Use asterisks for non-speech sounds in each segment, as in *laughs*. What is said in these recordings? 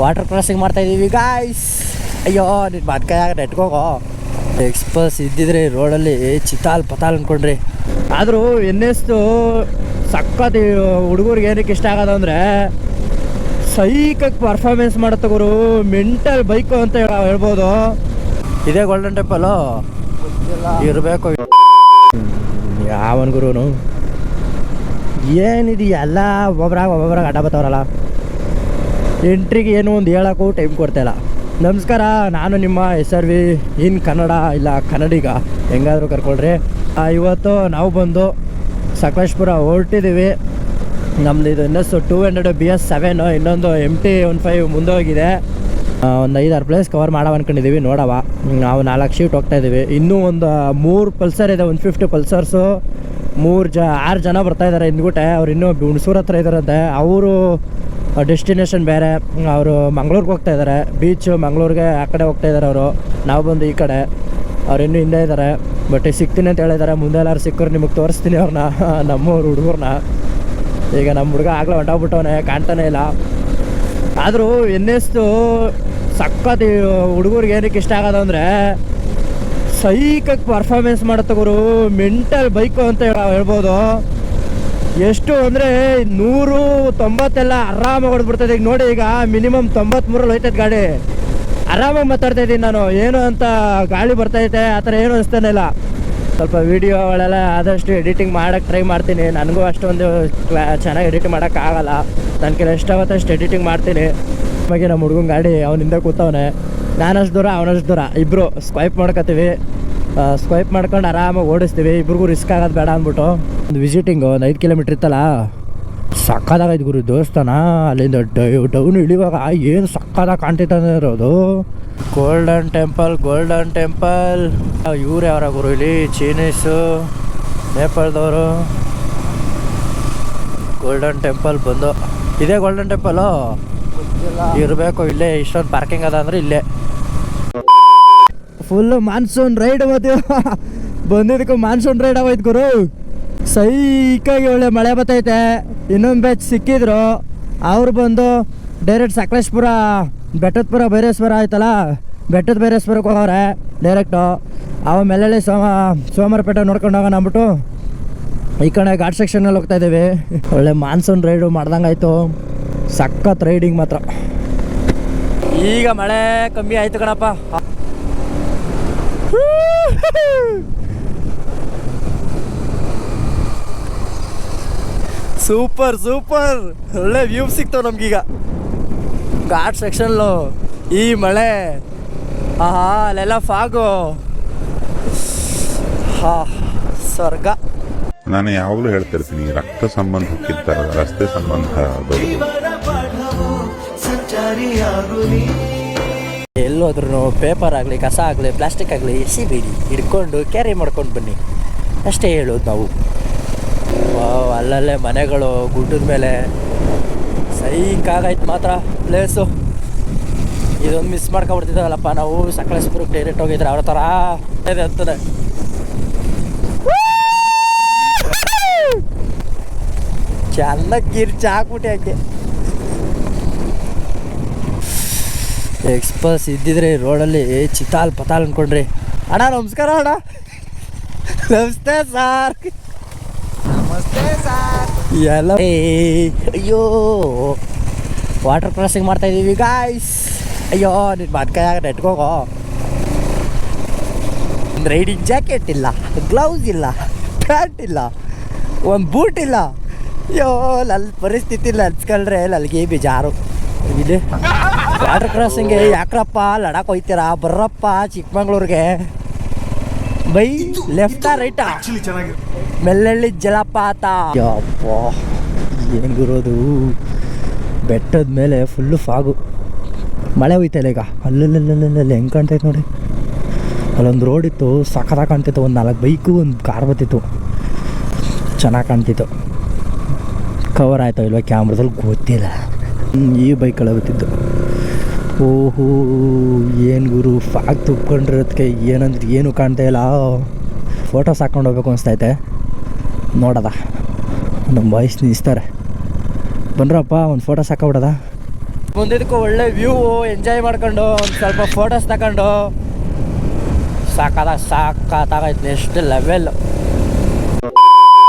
Water crossing ಮಾಡ್ತಾ ಇದೀವಿ guys ಅಯ್ಯೋ ನಿನ್ನ ಬದ್ಕಾಯಾಗ ನೆಟ್ಕೋಗೋ ಎಕ್ಸ್ಪ್ರೆಸ್ ಇದ್ದಿದ್ರೆ ರೋಡಲ್ಲಿ ಚಿತಾಲ್ ಪತಾಲ್ ಅನ್ಕೊಂಡ್ರಿ. ಆದರೂ ಎನ್ ಎಸ್ದು ಸಖತ್ ಹುಡುಗರಿಗೆ ಏನಕ್ಕೆ ಇಷ್ಟ ಆಗೋದು ಅಂದರೆ ಸೈಕಕ್ಕೆ ಪರ್ಫಾರ್ಮೆನ್ಸ್ ಮಾಡುತ್ತೆ ಗುರು. ಮೆಂಟಲ್ ಬೈಕು ಅಂತ ಹೇಳ- ಹೇಳ್ಬೋದು. ಇದೇ ಗೋಲ್ಡನ್ ಟೆಂಪಲು ಇರಬೇಕು. ಯಾವನ್ ಗುರುನು? ಏನಿದೆಯಲ್ಲ ಎಲ್ಲ ಒಬ್ಬೊಬ್ರಾಗ ಒಬ್ಬೊಬ್ರಾಗ ಅಡ್ಡ ಬತ್ತವ್ರಲ್ಲ? ಎಂಟ್ರಿಗೆ ಏನು ಒಂದು ಹೇಳೋಕ್ಕೂ ಟೈಮ್ ಕೊಡ್ತಾಯಿಲ್ಲ ನಮಸ್ಕಾರ, ನಾನು ನಿಮ್ಮ S R V in Kannada, ಇಲ್ಲ ಕನ್ನಡಿಗ. ಹೆಂಗಾದರೂ ಕರ್ಕೊಳ್ರಿ. ಇವತ್ತು ನಾವು ಬಂದು ಸಕಲೇಶ್ಪುರ ಹೊರಟಿದ್ದೀವಿ ನಮ್ದು ಇದು ಇನ್ನೊಂದು two hundred B S seven ಇನ್ನೊಂದು ಎಂ ಟಿ ಒನ್ ಫೈವ್ ಮುಂದೆ ಹೋಗಿದೆ. ಒಂದು ಐದಾರು ಪ್ಲೇಸ್ ಕವರ್ ಮಾಡವ ಅನ್ಕೊಂಡಿದ್ದೀವಿ ನೋಡವ. ನಾವು ನಾಲ್ಕು ಶೀಟ್ ಹೋಗ್ತಾ ಇದ್ದೀವಿ ಇನ್ನೂ ಒಂದು ಮೂರು ಪಲ್ಸರ್ ಇದೆ, ಒಂದು ಫಿಫ್ಟಿ ಪಲ್ಸರ್ಸು ಮೂರು ಜ, ಆರು ಜನ ಬರ್ತಾ ಇದ್ದಾರೆ ಹಿಂದ್ಗುಟೆ ಅವ್ರು ಇನ್ನೂ ಹುಣಸೂರು ಹತ್ರ ಇದ್ದಾರಂತೆ ಅವರು ಡೆಸ್ಟಿನೇಷನ್ ಬೇರೆ. ಅವರು ಮಂಗ್ಳೂರ್ಗೆ ಹೋಗ್ತಾ ಇದ್ದಾರೆ ಬೀಚು ಮಂಗ್ಳೂರಿಗೆ ಆ ಕಡೆ ಹೋಗ್ತಾ ಇದ್ದಾರೆ ಅವರು. ನಾವು ಬಂದು ಈ ಕಡೆ. ಅವ್ರು ಇನ್ನೂ ಹಿಂದೆ ಇದ್ದಾರೆ ಬಟ್ ಸಿಗ್ತೀನಿ ಅಂತ ಹೇಳಿದ್ದಾರೆ ಮುಂದೆ ಎಲ್ಲಾರು ಸಿಕ್ಕರು ನಿಮಗೆ ತೋರಿಸ್ತೀನಿ ಅವ್ರನ್ನ *laughs* ನಮ್ಮವ್ರು ಹುಡುಗರನ್ನ ಈಗ ನಮ್ಮ ಹುಡುಗ ಆಗಲೇ ಹೊಂಟೋಗ್ಬಿಟ್ಟವನೆ ಕಾಣ್ತಾನೆ ಇಲ್ಲ. ಆದರೂ ಎನ್ ಎಸ್ದು ಸಖತ್ ಹುಡುಗರಿಗೆ ಏನಕ್ಕೆ ಇಷ್ಟ ಆಗೋದು ಅಂದರೆ ಪರ್ಫಾರ್ಮೆನ್ಸ್ ಮಾಡುತ್ತೆ ಗುರು. ಮೆಂಟಲ್ ಬೈಕು ಅಂತ ಹೇಳ- ಹೇಳ್ಬೋದು. ಎಷ್ಟು ಅಂದರೆ ನೂರು, ತೊಂಬತ್ತೆಲ್ಲ ಆರಾಮಾಗಿ ಹೊಡೆದ್ಬಿಡ್ತದೆ. ಈಗ ನೋಡಿ, ಈಗ ಮಿನಿಮಮ್ ತೊಂಬತ್ಮೂರಲ್ಲಿ ಹೋಯ್ತದೆ ಗಾಡಿ. ಆರಾಮಾಗಿ ಮಾತಾಡ್ತಾ ಇದ್ದೀನಿ ನಾನು. ಏನು ಅಂತ ಗಾಳಿ ಬರ್ತೈತೆ ಆ ಥರ ಏನು ಅನಿಸ್ತಾನೆ ಇಲ್ಲ. ಸ್ವಲ್ಪ ವೀಡಿಯೋಗಳೆಲ್ಲ ಆದಷ್ಟು ಎಡಿಟಿಂಗ್ ಮಾಡೋಕ್ಕೆ ಟ್ರೈ ಮಾಡ್ತೀನಿ. ನನಗೂ ಅಷ್ಟೊಂದು ಚೆನ್ನಾಗಿ ಎಡಿಟ್ ಮಾಡೋಕ್ಕಾಗಲ್ಲ ನನ್ನ ಕೆಲ ಎಷ್ಟಾಗುತ್ತೆ ಅಷ್ಟು ಎಡಿಟಿಂಗ್ ಮಾಡ್ತೀನಿ. ನಮಗೆ ನಮ್ಮ ಹುಡುಗನ ಗಾಡಿ ಅವನಿಂದ ಕೂತವನೆ. ನಾನಷ್ಟು ದೂರ, ಅವನಷ್ಟು ದೂರ. ಇಬ್ಬರು ಸ್ವೈಪ್ ಮಾಡ್ಕೊತೀವಿ ಸ್ವೈಪ್ ಮಾಡ್ಕೊಂಡು ಆರಾಮಾಗಿ ಓಡಿಸ್ತೀವಿ. ಇಬ್ರಿಗೂ ರಿಸ್ಕ್ ಆಗೋದು ಬೇಡ ಅಂದ್ಬಿಟ್ಟು. ಒಂದು ವಿಸಿಟಿಂಗ್ ಒಂದು ಐದು ಕಿಲೋಮೀಟ್ರ್ ಇತ್ತಲ್ಲ? ಸಕ್ಕದಾಗೈತೆ ಗುರು, ದೇವಸ್ಥಾನ. ಅಲ್ಲಿಂದ ಡೌನ್ ಇಳಿವಾಗ ಏನು ಸಕ್ಕದಾಗ ಕಾಣ್ತೈತೆ ಇರೋದು? ಗೋಲ್ಡನ್ ಟೆಂಪಲ್ ಗೋಲ್ಡನ್ ಟೆಂಪಲ್ ಇವ್ರು ಯಾರ ಗುರು ಇಲ್ಲಿ? ಚೀನೀಸು, ನೇಪಾಳದವರು. ಗೋಲ್ಡನ್ ಟೆಂಪಲ್ ಬಂದು. ಇದೇ ಗೋಲ್ಡನ್ ಟೆಂಪಲು ಇರಬೇಕು, ಇಲ್ಲೇ, ಇಷ್ಟೊಂದು ಪಾರ್ಕಿಂಗ್ ಅದ ಅಂದರೆ ಇಲ್ಲೇ. ಫುಲ್ ಮಾನ್ಸೂನ್ ರೈಡ್ ಮತ್ತೆ ಬಂದಿದ್ದಕ್ಕೆ ಮಾನ್ಸೂನ್ ರೈಡ್ ಆಗೋಯ್ತು ಗುರು. ಸೈಕಾಗಿ ಒಳ್ಳೆ ಮಳೆ ಬತ್ತೈತೆ. ಇನ್ನೊಂದು ಬ್ಯಾಚ್ ಸಿಕ್ಕಿದ್ರು. ಅವ್ರು ಬಂದು ಡೈರೆಕ್ಟ್ ಸಕಲೇಶ್ಪುರ, ಬೆಟ್ಟದಪುರ, ಭೈರೇಶ್ವರ ಆಯ್ತಲ್ಲ? ಬೆಟ್ಟದ ಬೈರೇಶ್ವರಕ್ಕೆ ಹೋಗವ್ರೆ ಡೈರೆಕ್ಟು ಅವ ಮೆಲ್ಲಳ್ಳಿ ಸೋಮ ಸೋಮವಾರಪೇಟೆ ನೋಡ್ಕೊಂಡು ಹೋಗೋಣ ಅಂದ್ಬಿಟ್ಟು ಈ ಕಡೆ ಘಾಟ್ ಸೆಕ್ಷನಲ್ಲಿ ಹೋಗ್ತಾ ಇದ್ದೀವಿ. ಒಳ್ಳೆ ಮಾನ್ಸೂನ್ ರೈಡು ಮಾಡ್ದಂಗಾಯ್ತು ಸಖತ್ ರೈಡಿಂಗ್ ಮಾತ್ರ. ಈಗ ಮಳೆ ಕಮ್ಮಿ ಆಯ್ತು ಕಣಪ್ಪ. *laughs* ಸೂಪರ್ ಸೂಪರ್ ಒಳ್ಳೆ ವ್ಯೂ ಸಿಗ್ತಾವ ನಮ್ಗೀಗ. ಘಾಟ್ ಸೆಕ್ಷನ್ಲು ಈ ಮಳೆ. ಆಹಾ ಅಲ್ಲೆಲ್ಲ ಫಾಗು ಹಾ ಸ್ವರ್ಗ. ನಾನು ಯಾವಾಗಲೂ ಹೇಳ್ತಿರ್ತೀನಿ ರಕ್ತ ಸಂಬಂಧಕ್ಕಿಂತ ರಸ್ತೆ ಸಂಬಂಧ ದೊಡ್ಡದು. ಎಲ್ಲೋದ್ರೂ ಪೇಪರ್ ಆಗಲಿ, ಕಸ ಆಗಲಿ ಪ್ಲಾಸ್ಟಿಕ್ ಆಗಲಿ ಎಸಿ ಬೇಡಿ ಹಿಡ್ಕೊಂಡು ಕ್ಯಾರಿ ಮಾಡ್ಕೊಂಡು ಬನ್ನಿ. ಅಷ್ಟೇ ಹೇಳೋದು ನಾವು. ಅಲ್ಲಲ್ಲೇ ಮನೆಗಳು, ಗುಡ್ಡದ ಮೇಲೆ. ಸೈಕಾಗೈತೆ ಮಾತ್ರ ಪ್ಲೇಸು ಇದೊಂದು ಮಿಸ್ ಮಾಡ್ಕೊಬಿಡ್ತಿದ್ದಾವಲ್ಲಪ್ಪ ನಾವು ಸಕಲೇಶ್ಪುರಕ್ಕೆ ಡೈರೆಕ್ಟ್ ಹೋಗಿದ್ರೆ ಅವ್ರ ಥರ ಇದೆ ಅಂತದೆ ಚೆನ್ನಾಗಿ ಕಿರ್ಚಿ ಹಾಕಿ. ಎಕ್ಸ್ಪಲ್ಸ್ ಇದ್ದಿದ್ರೆ ರೋಡಲ್ಲಿ ಚಿತಾಲ್ ಪತಾಲ್ ಅನ್ಕೊಂಡ್ರಿ ಅಣ್ಣ ನಮಸ್ಕಾರ ಅಣ್ಣ. ನಮಸ್ತೆ ಸಾರ್. ನಮಸ್ತೆ ಸಾರ್. ಎಲ್ಲ ಅಯ್ಯೋ ವಾಟರ್ ಕ್ರಾಸಿಂಗ್ ಮಾಡ್ತಾ ಇದೀವಿ ಗಾಯ್ಸ್ ಅಯ್ಯೋ ನಿನ್ನ ಬದ್ಕಾಯಾಗ ನೆಟ್ಕೋಗೋ ಒಂದು ರೈಡಿಂಗ್ ಜಾಕೆಟ್ ಇಲ್ಲ ಗ್ಲೌಸ್ ಇಲ್ಲ ಪ್ಯಾಂಟ್ ಇಲ್ಲ ಒಂದು ಬೂಟ್ ಇಲ್ಲ. ಅಯ್ಯೋ ನನ್ನ ಪರಿಸ್ಥಿತಿ ನಲ್ಸ್ಕೊಂಡ್ರೆ ನನಗೆ ಬೇಜಾರು. ಇದೆ ವಾಟರ್ ಕ್ರಾಸಿಂಗ್ಗೆ ಯಾಕ್ರಪ್ಪ? ಲಡಾಕ್ ಹೋಯ್ತೀರಾ? ಬರ್ರಪ್ಪ ಚಿಕ್ಕಮಂಗ್ಳೂರಿಗೆ. ಬೈ ಲೆಫ್ಟಾ ರೈಟಾ ಮೆಲ್ಲಳ್ಳಿ ಜಲಪಾತ. ಯಪ್ಪ ಏನು ಗುರೋದು ಬೆಟ್ಟದ ಮೇಲೆ ಫುಲ್ಲು ಫಾಗು ಮಳೆ ಹೋಯ್ತಲ್ಲ ಈಗ? ಅಲ್ಲಲ್ಲಲ್ಲಲ್ಲ ಹೆಂಗೆ ಕಾಣ್ತೈತೆ ನೋಡಿ. ಅಲ್ಲೊಂದು ರೋಡ್ ಇತ್ತು ಸಖತ್ತಾಗಿ ಕಾಣ್ತಿತ್ತು. ಒಂದು ನಾಲ್ಕು ಬೈಕು ಒಂದು ಕಾರ್ ಬರ್ತಿತ್ತು. ಚೆನ್ನಾಗಿ ಕಾಣ್ತಿತ್ತು. ಕವರ್ ಆಯಿತು ಇಲ್ವಾ ಕ್ಯಾಮ್ರದಲ್ಲಿ ಗೊತ್ತಿಲ್ಲ. ಈ ಬೈಕ್ ಕಳಗುತ್ತಿದ್ದು. ಓಹೋ ಏನು ಗುರು ಫ್ಯಾಕ್ ತುಪ್ಕೊಂಡಿರೋದಕ್ಕೆ ಏನಂದ್ರೆ ಏನು ಕಾಣ್ತಾ ಇಲ್ಲ. ಫೋಟೋಸ್ ಹಾಕ್ಕೊಂಡು ಹೋಗ್ಬೇಕು ಅನಿಸ್ತೈತೆ ನೋಡದ? ನಮ್ಮ ಬಾಯ್ಸ್ ನಿಲ್ಲಿಸ್ತಾರೆ ಬಂದ್ರಪ್ಪ ಒಂದು ಫೋಟೋಸ್ ಹಾಕೋಬಿಡದ ಮುಂದಿದ್ದಕ್ಕೂ ಒಳ್ಳೆ ವ್ಯೂ ಎಂಜಾಯ್ ಮಾಡ್ಕೊಂಡು ಒಂದು ಸ್ವಲ್ಪ ಫೋಟೋಸ್ ತಗೊಂಡು. ಸಾಕಾದ ಸಾಕಾಗೈತೆ ನೆಕ್ಸ್ಟ್ ಲೆವೆಲ್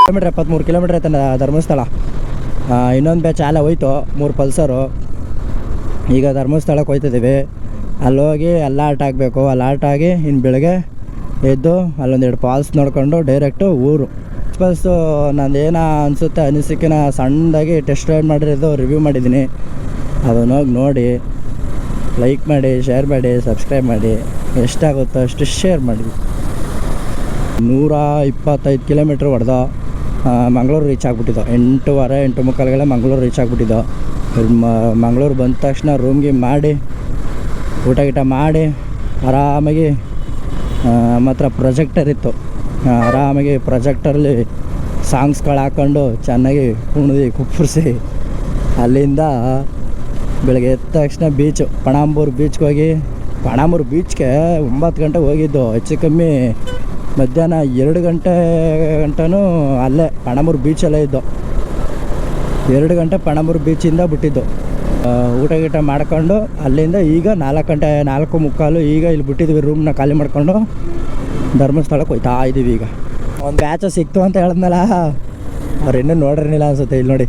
ಕಿಲೋಮೀಟ್ರ್ ಎಪ್ಪತ್ತ್ಮೂರು ಕಿಲೋಮೀಟ್ರ್ ಐತೆ ಧರ್ಮಸ್ಥಳ. ಇನ್ನೊಂದು ಬ್ಯಾಚ್ ಅಲ್ಲ ಹೋಯ್ತು, ಮೂರು ಪಲ್ಸರು. ಈಗ ಧರ್ಮಸ್ಥಳಕ್ಕೆ ಹೋಯ್ತಿದ್ದೀವಿ ಅಲ್ಲಿ ಹೋಗಿ ಅಲ್ಲಿ ಆಟ ಆಗಬೇಕು. ಅಲ್ಲಿ ಆಟ ಆಗಿ ಇನ್ನು ಬೆಳಗ್ಗೆ ಎದ್ದು ಅಲ್ಲೊಂದೆರಡು ಫಾಲ್ಸ್ ನೋಡಿಕೊಂಡು ಡೈರೆಕ್ಟು ಊರು. ಪಲ್ಸು ನಂದು ಏನೋ ಅನಿಸುತ್ತೆ, ಅನಿಸಿಕಿನ ಸಣ್ಣದಾಗಿ ಟೆಸ್ಟ್ ರೈಡ್ ಮಾಡಿರೋದು ರಿವ್ಯೂ ಮಾಡಿದ್ದೀನಿ ಅದನ್ನ ಹೋಗಿ ನೋಡಿ ಲೈಕ್ ಮಾಡಿ ಶೇರ್ ಮಾಡಿ ಸಬ್ಸ್ಕ್ರೈಬ್ ಮಾಡಿ. ಎಷ್ಟಾಗುತ್ತೋ ಅಷ್ಟು ಶೇರ್ ಮಾಡಿ. ನೂರ ಇಪ್ಪತ್ತೈದು ಕಿಲೋಮೀಟ್ರ್ ಹೊಡೆದ. ಮಂಗಳೂರು ರೀಚ್ ಆಗಿಬಿಟ್ಟಿದ್ದು. ಎಂಟೂವರೆ ಎಂಟು ಮುಕ್ಕಾಲುಗಳ ಮಂಗಳೂರು ರೀಚ್ ಆಗಿಬಿಟ್ಟಿದ್ದೋ. ಮಂಗಳೂರು ಬಂದ ತಕ್ಷಣ ರೂಮ್ಗೆ ಮಾಡಿ, ಊಟ ಗೀಟ ಮಾಡಿ, ಆರಾಮಾಗಿ ಮಾತ್ರ ಪ್ರೊಜೆಕ್ಟರ್ ಇತ್ತು. ಆರಾಮಾಗಿ ಪ್ರೊಜೆಕ್ಟರಲ್ಲಿ ಸಾಂಗ್ಸ್ಗಳು ಹಾಕ್ಕೊಂಡು ಚೆನ್ನಾಗಿ ಕುಣಿದು, ಕುಪ್ಪರಿಸಿ, ಅಲ್ಲಿಂದ ಬೆಳಗ್ಗೆ ಎದ್ದ ತಕ್ಷಣ ಬೀಚು ಪಣಾಂಬೂರು ಬೀಚ್ಗೆ ಹೋಗಿ, ಪಣಾಂಬೂರು ಬೀಚ್ಗೆ ಒಂಬತ್ತು ಗಂಟೆಗೆ ಹೋಗಿದ್ದು. ಹೆಚ್ಚು ಕಮ್ಮಿ ಮಧ್ಯಾಹ್ನ ಎರಡು ಗಂಟೆ ಗಂಟನೂ ಅಲ್ಲೇ ಪಣಮೂರು ಬೀಚಲ್ಲೇ ಇದ್ದು. ಎರಡು ಗಂಟೆ ಪಣಮೂರು ಬೀಚಿಂದ ಬಿಟ್ಟಿದ್ದು. ಊಟ ಗೀಟ ಮಾಡ್ಕೊಂಡು ಅಲ್ಲಿಂದ ಈಗ ನಾಲ್ಕು ಗಂಟೆ, ನಾಲ್ಕು ಮುಕ್ಕಾಲು ಈಗ ಇಲ್ಲಿ ಬಿಟ್ಟಿದ್ವಿ ರೂಮ್ನ ಖಾಲಿ ಮಾಡ್ಕೊಂಡು ಧರ್ಮಸ್ಥಳಕ್ಕೆ ಹೋಯ್ತಾ ಇದ್ದೀವಿ ಈಗ. ಒಂದು ಬ್ಯಾಚ್ ಸಿಕ್ತು ಅಂತ ಹೇಳಿದ್ನಲ್ಲ, ಅವ್ರು ಇನ್ನೂ ನೋಡಿರ್ನಿಲ್ಲ ಅನ್ಸುತ್ತೆ ಇಲ್ಲಿ ನೋಡಿ.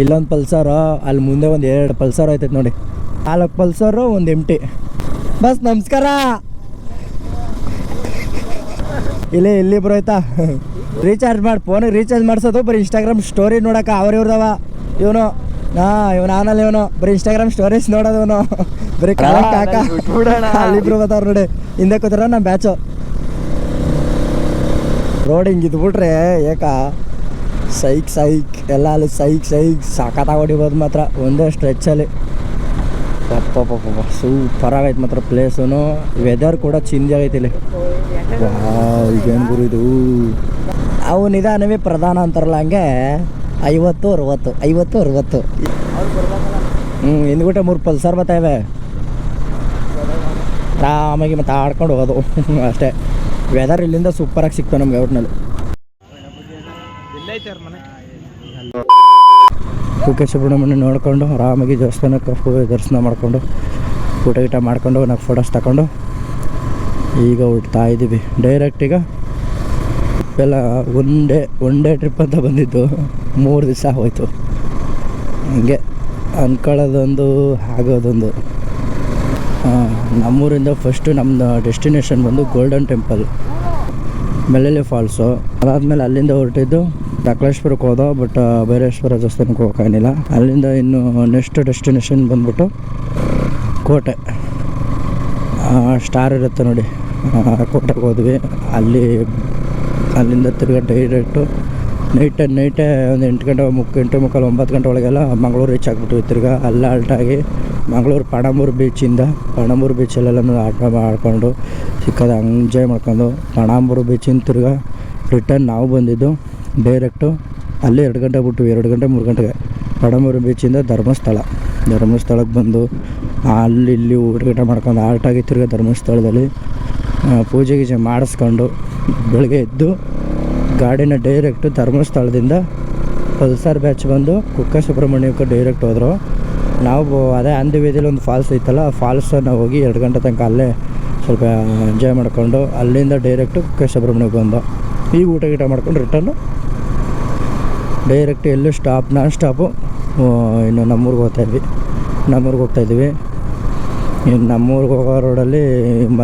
ಇಲ್ಲೊಂದು ಪಲ್ಸರು ಅಲ್ಲಿ ಮುಂದೆ ಒಂದು ಎರಡು ಪಲ್ಸರ್ ಆಯ್ತೈತೆ ನೋಡಿ. ನಾಲ್ಕು ಪಲ್ಸರು ಒಂದು ಎಮ್ಟಿ ಬಸ್ ನಮಸ್ಕಾರ! ಇಲ್ಲೇ ಇಲ್ಲಿ ಬರೋಯ್ತಾ ರೀಚಾರ್ಜ್ ಮಾಡಿ ಫೋನಿಗೆ ರೀಚಾರ್ಜ್ ಮಾಡಿಸೋದು ಬರೀ ಇನ್ಸ್ಟಾಗ್ರಾಮ್ ಸ್ಟೋರಿ ನೋಡೋಕೆ ಅವ್ರಿವ್ರದವ. ಇವನು ಹಾ ಇವನು ಆನಲ್ಲಿ ಇವನು ಬರೀ ಇನ್ಸ್ಟಾಗ್ರಾಮ್ ಸ್ಟೋರೀಸ್ ನೋಡೋದು ಇವನು. ಬರೀ ಕಾಲ ಕಾಕ ಅಲ್ಲಿಬ್ರು ಬತ್ತಾರ ನೋಡಿ. ಹಿಂದೆ ಕೂತಾರ ನಮ್ಮ ಬ್ಯಾಚು ರೋಡ್ ಹಿಂಗೆ ಇದ್ಬಿಟ್ರೆ ಏಕ ಸೈಕ್ ಸೈಕ್ ಎಲ್ಲ ಅಲ್ಲಿ ಸೈಕ್ ಸೈಕ್ ಸಾಕತ್ತಾಗಿ ಹೊಡಿಬೋದು ಮಾತ್ರ. ಒಂದೇ ಸ್ಟ್ರೆಚ್ಚಲ್ಲಿ ಪಪ್ಪ ಸೂಪರ್ ಆಗೈತೆ ಮಾತ್ರ ಪ್ಲೇಸು ವೆದರ್ ಕೂಡ ಚೇಂಜ್ ಆಗೈತೆ ಇಲ್ಲಿ. ಇದೇನು ಗುರು ಇದು? ಅವು ನಿಧಾನವೇ ಪ್ರಧಾನ ಅಂತಾರಲ್ಲ ಹಂಗೆ. ಐವತ್ತು, ಅರವತ್ತು ಐವತ್ತು, ಅರವತ್ತು. ಹ್ಞೂ ಹಿಂದ್ಗುಟ್ಟೆ ಮೂರು ಪಲ್ಸರ್ ಬರ್ತಾವೆ ಆರಾಮಾಗಿ ಮತ್ತೆ ಆಡ್ಕೊಂಡು ಹೋಗೋದು. *laughs* ಅಷ್ಟೇ. ವೆದರ್ ಇಲ್ಲಿಂದ ಸೂಪರಾಗಿ ಸಿಕ್ತು ನಮ್ಗೆ ಔಟ್ನಲ್ಲಿ ಕುಕ್ಕೆ ಸುಬ್ರಹ್ಮಣ್ಯ ನೋಡಿಕೊಂಡು ಆರಾಮಾಗಿ ದೇವಸ್ಥಾನಕ್ಕೆ ಹೋಗಿ ದರ್ಶನ ಮಾಡಿಕೊಂಡು ಊಟ ಗೀಟ ಮಾಡ್ಕೊಂಡು ನಾವು ಫೋಟೋಸ್ ತಗೊಂಡು ಈಗ ಹುಡ್ತಾ ಇದ್ದೀವಿ. ಡೈರೆಕ್ಟ್ ಈಗ ಎಲ್ಲ one day one day trip ಅಂತ ಬಂದಿದ್ದು. ಮೂರು ದಿವಸ ಹೋಯಿತು. ಹಂಗೆ ಅಂದ್ಕೊಳ್ಳೋದೊಂದು ಆಗೋದೊಂದು. ನಮ್ಮೂರಿಂದ ಫಸ್ಟು ನಮ್ಮದು ಡೆಸ್ಟಿನೇಷನ್ ಬಂದು ಗೋಲ್ಡನ್ ಟೆಂಪಲ್ ಮೆಲ್ಲೆಲೆ ಫಾಲ್ಸು ಅದಾದಮೇಲೆ ಅಲ್ಲಿಂದ ಹೊರಟಿದ್ದು ಸಕಲೇಶ್ಪುರಕ್ಕೆ ಹೋದ ಬಟ್ ಭೈರೇಶ್ವರ ದೇವಸ್ಥಾನಕ್ಕೆ ಹೋಗೋಕ್ಕಾಗಿಲ್ಲ ಅಲ್ಲಿಂದ ಇನ್ನು ನೆಕ್ಸ್ಟ್ ಡೆಸ್ಟಿನೇಷನ್ ಬಂದ್ಬಿಟ್ಟು ಕೋಟೆ. ಸ್ಟಾರ್ ಇರುತ್ತೆ ನೋಡಿ. ಕೋಟೆಗೆ ಹೋದ್ವಿ. ಅಲ್ಲಿ, ಅಲ್ಲಿಂದ ತಿರ್ಗಾ ಡೈರೆಕ್ಟು ನೈಟ್ ನೈಟೇ ಒಂದು ಎಂಟು ಗಂಟೆ, ಮುಕ್, ಎಂಟು ಮುಕ್ಕಾಲು ಒಂಬತ್ತು ಗಂಟೆ ಒಳಗೆಲ್ಲ ಮಂಗಳೂರು ರೀಚ್ ಆಗಿಬಿಟ್ವಿ ತಿರ್ಗಾ. ಅಲ್ಲೇ ಅಲ್ಟಾಗಿ ಮಂಗಳೂರು ಪಣಂಬೂರು ಬೀಚಿಂದ ಪಣಂಬೂರು ಬೀಚಲ್ಲೆಲ್ಲ ಆಟ ಆಡ್ಕೊಂಡು ಸಿಕ್ಕದ ಎಂಜಾಯ್ ಮಾಡ್ಕೊಂಡು ಪಣಂಬೂರು ಬೀಚಿಂದ ತಿರ್ಗಾ ರಿಟರ್ನ್ ನಾವು ಬಂದಿದ್ದು ಡೈರೆಕ್ಟು ಅಲ್ಲಿ ಎರಡು ಗಂಟೆ ಬಿಟ್ಟು ಎರಡು ಗಂಟೆ ಮೂರು ಗಂಟೆಗೆ ಪಡಮೂರು ಬೀಚಿಂದ ಧರ್ಮಸ್ಥಳ. ಧರ್ಮಸ್ಥಳಕ್ಕೆ ಬಂದು ಅಲ್ಲಿ ಇಲ್ಲಿ ಊಟ ಗೀಟ ಮಾಡ್ಕೊಂಡು ಆರ್ಟಾಗಿ ತಿರ್ಗಿ ಧರ್ಮಸ್ಥಳದಲ್ಲಿ ಪೂಜೆ ಗೀಜೆ ಮಾಡಿಸ್ಕೊಂಡು ಬೆಳಗ್ಗೆ ಎದ್ದು ಗಾಡಿನ ಡೈರೆಕ್ಟು ಧರ್ಮಸ್ಥಳದಿಂದ ಪಲ್ಸರ್ ಬ್ಯಾಚ್ ಬಂದು ಕುಕ್ಕ ಸುಬ್ರಹ್ಮಣ್ಯಕ್ಕೆ ಡೈರೆಕ್ಟ್ ಹೋದರು. ನಾವು ಅದೇ ಅಂದಿ ವೇದಿಯಲ್ಲಿ ಒಂದು ಫಾಲ್ಸ್ ಐತಲ್ಲ ಆ ಫಾಲ್ಸನ್ನು ಹೋಗಿ ಎರಡು ಗಂಟೆ ತನಕ ಅಲ್ಲೇ ಸ್ವಲ್ಪ ಎಂಜಾಯ್ ಮಾಡಿಕೊಂಡು ಅಲ್ಲಿಂದ ಡೈರೆಕ್ಟು ಕುಕ್ಕ ಸುಬ್ರಹ್ಮಣ್ಯಕ್ಕೆ ಬಂದು. ಈಗ ಊಟ ಗೀಟ ಮಾಡ್ಕೊಂಡು ರಿಟರ್ನು ಡೈರೆಕ್ಟ್ ಎಲ್ಲೂ ಸ್ಟಾಪ್ ನಾನ್ ಸ್ಟಾಪು ಇನ್ನು ನಮ್ಮೂರಿಗೆ ಹೋಗ್ತಾ ಇದ್ವಿ. ನಮ್ಮೂರಿಗೆ ಹೋಗ್ತಾ ಇದ್ವಿ. ಇನ್ನು ನಮ್ಮೂರಿಗೆ ಹೋಗೋ ರೋಡಲ್ಲಿ ಮ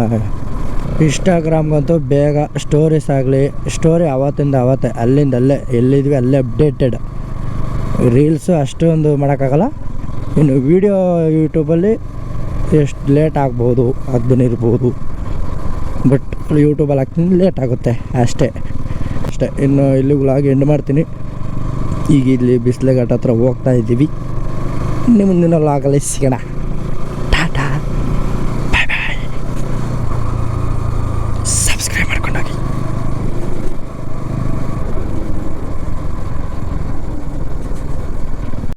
ಇನ್ಸ್ಟಾಗ್ರಾಮ್ಗಂತೂ ಬೇಗ ಸ್ಟೋರೀಸ್ ಆಗಲಿ ಸ್ಟೋರಿ ಅವತ್ತಿಂದ ಅವತ್ತೇ, ಅಲ್ಲಿಂದ ಅಲ್ಲೇ, ಎಲ್ಲಿದ್ವಿ ಅಲ್ಲೇ ಅಪ್ಡೇಟೆಡ್ ರೀಲ್ಸು ಅಷ್ಟೊಂದು ಮಾಡೋಕ್ಕಾಗಲ್ಲ. ಇನ್ನು ವೀಡಿಯೋ ಯೂಟ್ಯೂಬಲ್ಲಿ ಎಷ್ಟು ಲೇಟ್ ಆಗ್ಬೋದು ಅದನ್ನ ಇರ್ಬೋದು. ಬಟ್ ಯೂಟ್ಯೂಬಲ್ಲಿ ಹಾಕ್ತೀನಿ ಲೇಟ್ ಆಗುತ್ತೆ, ಅಷ್ಟೇ. ಅಷ್ಟೇ, ಇನ್ನು ಇಲ್ಲಿ ವ್ಲಾಗ್ ಎಂಡ್ ಮಾಡ್ತೀನಿ. ಈಗ ಇಲ್ಲಿ ಬಿಸಿಲೆ ಹತ್ರ ಹೋಗ್ತಾ ಇದ್ದೀವಿ. ಇನ್ನು ಮುಂದಿನ ವ್ಲಾಗಲ್ಲಿ ಸಿಗೋಣ.